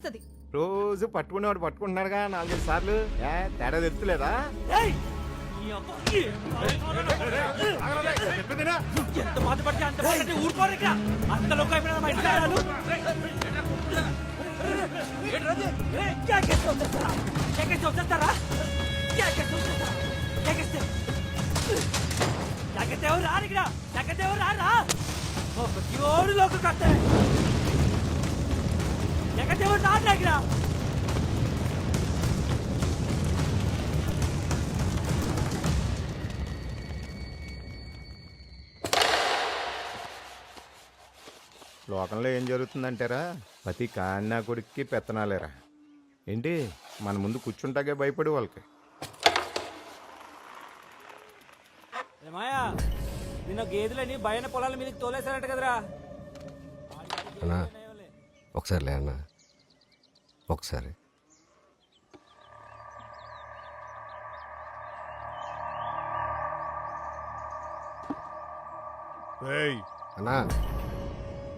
వస్తది రోజు పట్టుకునేవాడు పట్టుకుంటున్నాడుగా నాలుగైదు సార్లు ఏ తేడా తెలుస్తలేదా ఎంత బాధపడితే అంత బాధపడితే ఊరుకోరు ఇక్కడ అంత లోక అయిపోయినా మా ఇంట్లో ఆడాలు. ఏయ్, వచ్చేస్తారా? వచ్చేస్తారా? వచ్చేస్తారా? కేకేస్తే. ఎవరు రారు ఇక్కడ ఎవరు రారా ఒక జోడు లోక కట్టే లోకంలో ఏం జరుగుతుందంటారా? ప్రతి కాన్నా కొడుక్కి పెత్తనాలేరా? ఏంటి? మన ముందు కూర్చుంటాకే భయపడి వాళ్ళకి. నిన్న గేదెలని బయన పొలాల మీదకి తోలేశారట కదరా. ఒకసారి లే అన్నా. ఒకసారి. ఏయ్. అన్నా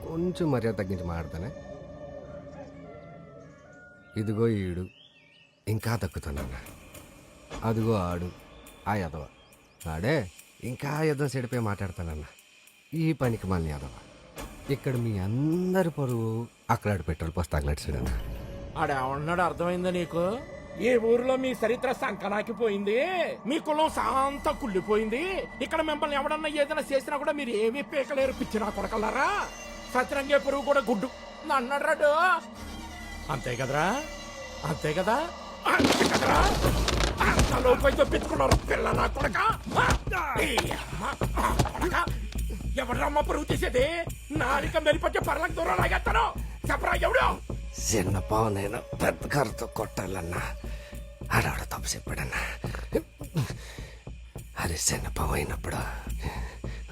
కొంచెం మర్యాద తగ్గించి మాట్లాడతానే? ఇదిగో ఈడు ఇంకా తక్కుతానన్నా? అదిగో ఆడు ఆ యదవ. ఆడే ఇంకా యుద్ధం సెడిపోయి మాట్లాడతానన్నా. ఈ పనికి మన యదవ. ఇక్కడ మీ అందరి పరువు అక్కడ పెట్రోల్ పోసి తగలట్సాడన్నా ఆడేమన్నాడు అర్థమైందా నీకు? ఈ ఊర్లో మీ చరిత్ర సంకనాకిపోయింది? మీ కులం శాంత కుళ్ళిపోయింది. ఇక్కడ మిమ్మల్ని ఎవడన్నా ఏదైనా చేసినా కూడా మీరు ఏమీ పీకలేరు పిచ్చినా కొడకల్లారా సత్యరంగే పురుగు కూడా గుడ్డు. అన్నాడు రాడు. అంతే కదరా? అంతే కదా? అంతే కదరా? అంత లోపై పిచ్చుకున్నారు పిల్ల నా కొడక. ఎవడమ్మ పురుగు తీసేది నాలిక మెలిపొచ్చే పర్లకు దూరం లాగేస్తాను. చెప్పరా ఎవడు? చిన్న పావునైనా పెద్ద కర్రతో కొట్టాలన్నా. ఆడవాడ తప్పు చెప్పాడన్నా. అది చిన్న పాము అయినప్పుడు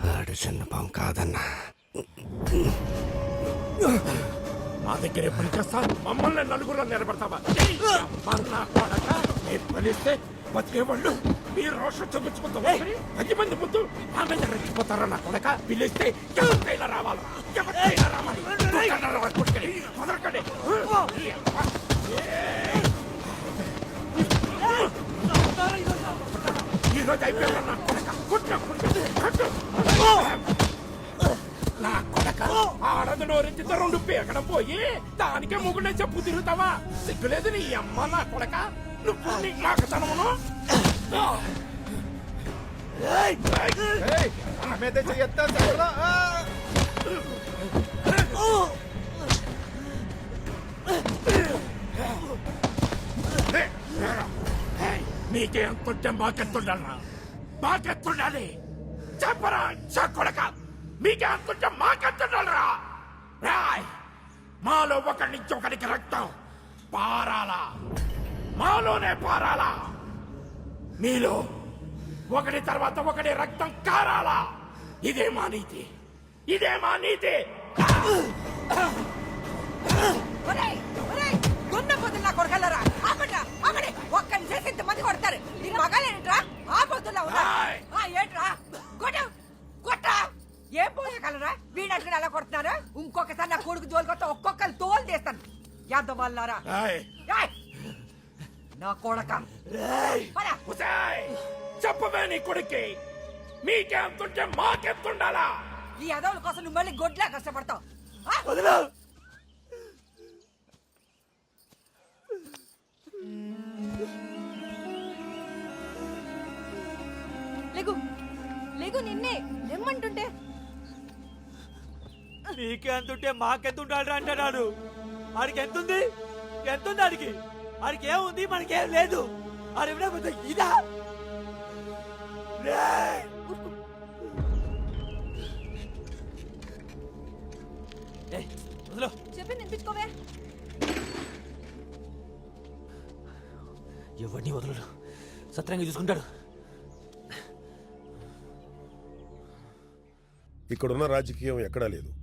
ఆడు చిన్న పాము కాదన్నా. నా దగ్గర పని చేస్తా మమ్మల్ని నలుగురు నిలబడతావా? నేను బతికేవాళ్ళు మీరు రోషం చూపించుకుంటావా పది మంది ముందు మీద రెచ్చిపోతారా నా కొడక? పిలిస్తే ఎవరికైనా రావాలా. ఎవరికైనా రావాలి. వదలకండి. నా కొడక? కుట్ట కుట్ట నా కొడక ఆడది నోరెత్తితే రెండు పీకడం పోయి దానికే ముగ్గునే చెప్పు తిరుగుతావా? సిగ్గులేదు నీ అమ్మ నా కొడక. నువ్వు నీ నాకు తనమును ఏయ్, నా మీదే చెయ్యొద్దా చెప్పరా? ఆ! నీకే అంతుంటే మాకెత్తుండాలరా మాకెత్తుండాలి చెప్పరా కొడక మీకే అంతుంటే మాకెత్తుండాలరా. రాయ్ మాలో ఒకరి నుంచి ఒకరికి రక్తం పారాలా. మాలోనే పారాలా. మీలో ఒకటి తర్వాత ఒకటి రక్తం కారాలా. ఇదే మా నీతి. ఇదే మా నీతి. కొడగలరా ఆపట్రా ఆపడి ఒక్కని చేసి ఇంతమంది కొడతారు. ఆ ఉన్నా. ఏంట్రా? కొట్ట కొట్ట. ఏం పోయగలరా? వీడట్టుకుని అలా కొడుతున్నారు? ఇంకొకసారి నా కొడుకు తోలుకొస్తే ఒక్కొక్కరు తోలు తీస్తాను. యాదవల్లారా ఏయ్! నా కొడక! చెప్పవే నీ కొడుక్కి. మీకెంతుంటే మాకెంతుండాలా? ఈ యాదవుల కోసం నువ్వు మళ్ళీ గొడ్లా కష్టపడతావు. ఆ? లేగు. లేగు నిన్నే. లెమ్మంటుంటే నీకే అంతుంటే మాకెంత ఉండాలి అంటున్నాడు. ఆడికి ఎంత ఉంది ఎంత ఉంది ఆడికి? ఆడికి ఏముంది మనకేం లేదు. పెద్ద ఇదా? వదిలో. ఎవరిని వదలడు? సత్రంగా చూసుకుంటాడు. ఇక్కడున్న రాజకీయం ఎక్కడా లేదు.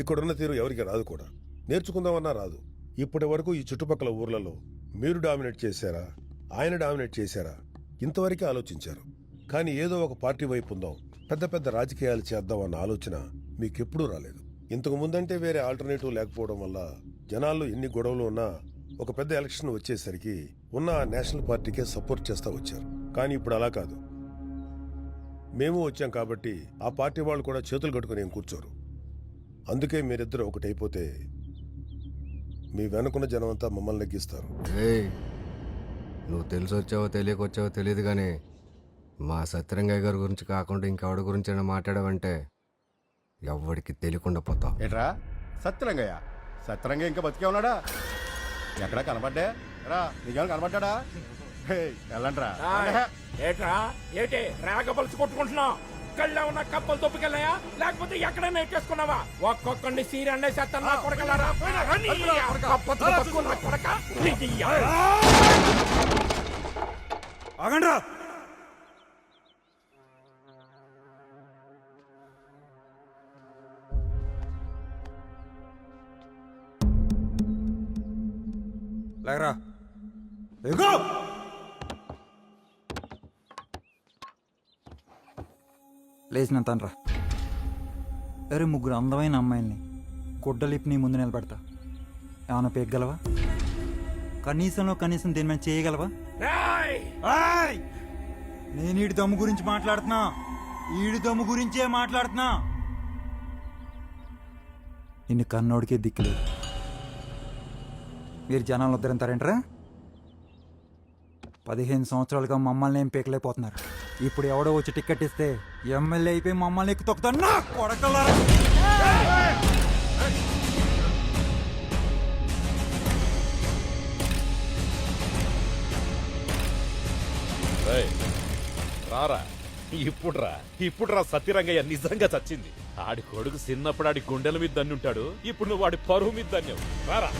ఇక్కడున్న తీరు ఎవరికి రాదు కూడా. నేర్చుకుందామన్నా రాదు. ఇప్పటి వరకు ఈ చుట్టుపక్కల ఊర్లలో మీరు డామినేట్ చేశారా? ఆయన డామినేట్ చేశారా? ఇంతవరకే ఆలోచించారు. కానీ ఏదో ఒక పార్టీ వైపు ఉందాం పెద్ద పెద్ద రాజకీయాలు చేద్దాం అన్న ఆలోచన మీకెప్పుడూ రాలేదు. ఇంతకు ముందంటే వేరే ఆల్టర్నేటివ్ లేకపోవడం వల్ల జనాల్లో ఎన్ని గొడవలు ఉన్నా ఒక పెద్ద ఎలక్షన్ వచ్చేసరికి ఉన్న ఆ నేషనల్ పార్టీకే సపోర్ట్ చేస్తా వచ్చారు. కానీ ఇప్పుడు అలా కాదు. మేము వచ్చాం కాబట్టి ఆ పార్టీ వాళ్ళు కూడా చేతులు కట్టుకుని కూర్చోరు. అందుకే మీరిద్దరు ఒకటైపోతే మీ వెనుకున్న జనం అంతా మమ్మల్ని నెగ్గిస్తారు ఏయ్ నువ్వు తెలిసి వచ్చావో తెలియక వచ్చావో తెలియదు కానీ మా సత్యరంగయ్య గారి గురించి కాకుండా ఇంకెవడి గురించి అయినా మాట్లాడావంటే ఎవ్వడికి తెలియకుండా పోతావు ఏట్రా? సత్యరంగయ్య సత్యరంగయ్య ఇంకా బతికే ఉన్నాడా? ఎక్కడా కనబడ్డా రా నీకేమైనా కనబడ్డా ఏట్రా? ఏటి? రేగ పలుచు కొట్టుకుంటున్నావు. కళ్ళ ఉన్న కప్పలు తొప్పుకెళ్ళాయా? లేకపోతే ఎక్కడైనా ఎక్కేసుకున్నావా? ఒక్కొక్కడిని సీరి అండే చేస్తాను నా కొడకలారా? కొడక. ఆగండ్రా. లేకరా ఎగో లేచినంతనరా అరే ముగ్గురు అందమైన అమ్మాయిల్ని గుడ్డలిప్పి నీ ముందు నిలబెడతా. ఏమైనా పేగలవా కనీసంలో కనీసం దీని మీద చేయగలవా! నేను ఈడి దమ్ము గురించి మాట్లాడుతున్నా. ఈడి దమ్ము గురించే మాట్లాడుతున్నా. నిన్ను కన్నోడికే దిక్కులేదు మీరు జనాలు వద్దరంటారేంట్రా పదిహేను సంవత్సరాలుగా మమ్మల్ని ఏం పీకలేకపోతున్నారు. ఇప్పుడు ఎవడో వచ్చి టికెట్ ఇస్తే ఎమ్మెల్యే అయిపోయి మమ్మల్ని ఎక్కు తొక్కుతాను నా కొడకల్లారా రారా. ఇప్పుడు రా ఇప్పుడు రా సత్యరంగయ్య నిజంగా చచ్చింది. ఆడి కొడుకు చిన్నప్పుడు ఆడి గుండెల మీద దన్నుంటాడు ఇప్పుడు నువ్వు వాడి పరువు మీద దన్యావు రారా.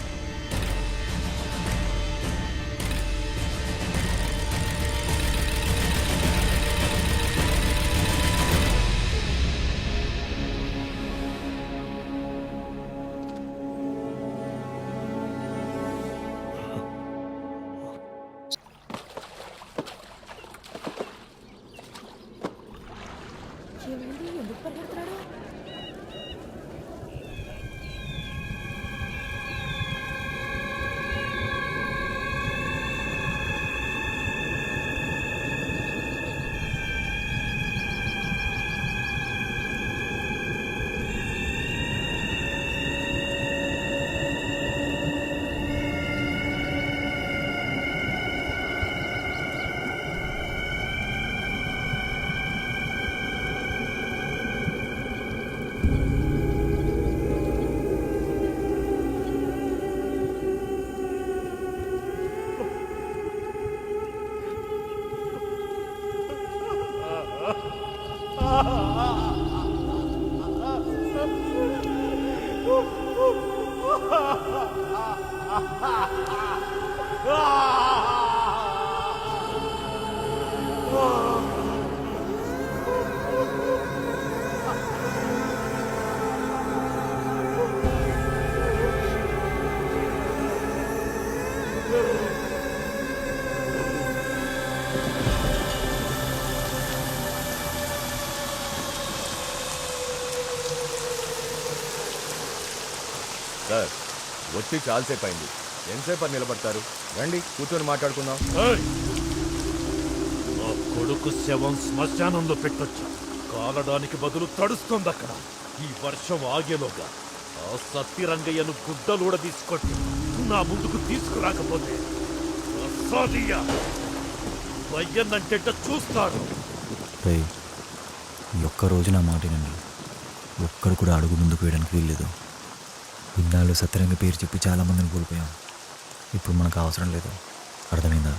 వచ్చి చాలాసేపు అయింది ఎంతసేపు అని నిలబడతారు? రండి కూర్చొని మాట్లాడుకుందాం. కొడుకు శవం శ్మశానంలో పెట్టొచ్చు? కాలడానికి బదులు తడుస్తుంది అక్కడ. ఈ వర్షం ఆగేలోగా ఆ సత్యరంగయ్యను గుడ్డలూడ తీసుకొట్టి నా ముందుకు తీసుకురాకపోతే వయ్యన్నంటే చూస్తాడు ఒక్క రోజు నా మాటినండి ఒక్కడు కూడా అడుగు ముందుకు వేయడానికి వీల్లేదు. ఇన్నాళ్ళు సత్యరంగ పేరు చెప్పి చాలామందిని కోల్పోయాం. ఇప్పుడు మనకు అవసరం లేదు. అర్థమైందా?